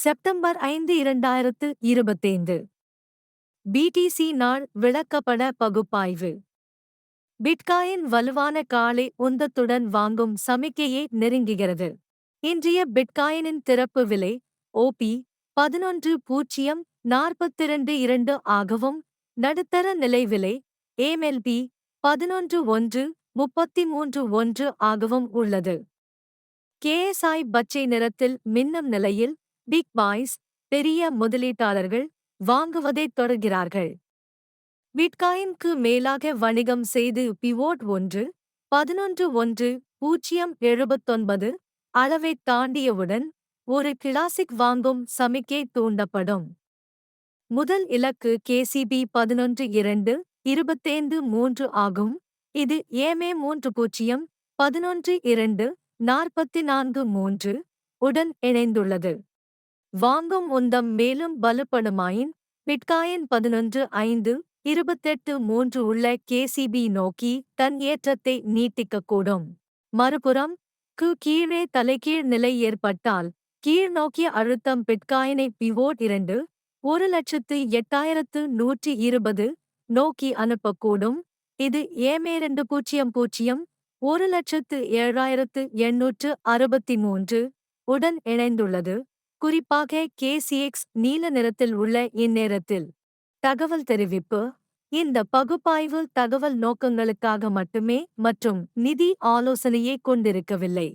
September ஐந்து இரண்டாயிரத்து இருபத்தைந்து. பிடிசி நாள் விளக்கப்பட பகுப்பாய்வு. பிட்காயின் வலுவான காலை உந்தத்துடன் வாங்கும் சமிக்கையை நெருங்குகிறது. இன்றைய பிட்காயினின் திறப்பு விலை ஓபி பதினொன்று பூஜ்ஜியம் நாற்பத்திரண்டு இரண்டு ஆகவும் நடுத்தர நிலை விலை ஏம்எல்பி பதினொன்று ஒன்று முப்பத்தி மூன்று ஒன்று ஆகவும் உள்ளது. கேஎஸ்ஐ பச்சை நிறத்தில் மின்னும் நிலையில் பிக் பாய்ஸ் பெரிய முதலீட்டாளர்கள் வாங்குவதைத் தொடர்கிறார்கள். பிட்காயின்க்கு மேலாக வணிகம் செய்து பிவோட் ஒன்று பதினொன்று ஒன்று பூஜ்ஜியம் எழுபத்தொன்பது அளவைத் தாண்டியவுடன் ஒரு கிளாசிக் வாங்கும் சமிக்கை தூண்டப்படும். முதல் இலக்கு கேசிபி பதினொன்று இரண்டு இருபத்தைந்து மூன்று ஆகும். இது ஏமே மூன்று பூஜ்ஜியம் பதினொன்று இரண்டு நாற்பத்தி நான்கு மூன்று உடன் இணைந்துள்ளது. வாங்கும் உந்தம் மேலும் பலப்படுமாயின் பிட்காயின் பதினொன்று ஐந்து இருபத்தெட்டு மூன்று உள்ள கேசிபி நோக்கி தன் ஏற்றத்தை நீட்டிக்கக்கூடும். மறுபுறம் க்கு கீழே தலைகீழ் நிலை ஏற்பட்டால் கீழ் நோக்கிய அழுத்தம் பிட்காயினை பிவோட் இரண்டு ஒரு லட்சத்து எட்டாயிரத்து நூற்றி இருபது நோக்கி அனுப்பக்கூடும். இது ஏமே இரண்டு பூஜ்ஜியம் பூஜ்ஜியம் ஒரு லட்சத்து ஏழாயிரத்து எண்ணூற்று அறுபத்தி மூன்று உடன் இணைந்துள்ளது. குறிப்பாக கேசிஎக்ஸ் நீல நிறத்தில் உள்ள இந்நேரத்தில். தகவல் தெரிவிப்பு. இந்த பகுப்பாய்வு தகவல் நோக்கங்களுக்காக மட்டுமே மற்றும் நிதி ஆலோசனையை கொண்டிருக்கவில்லை.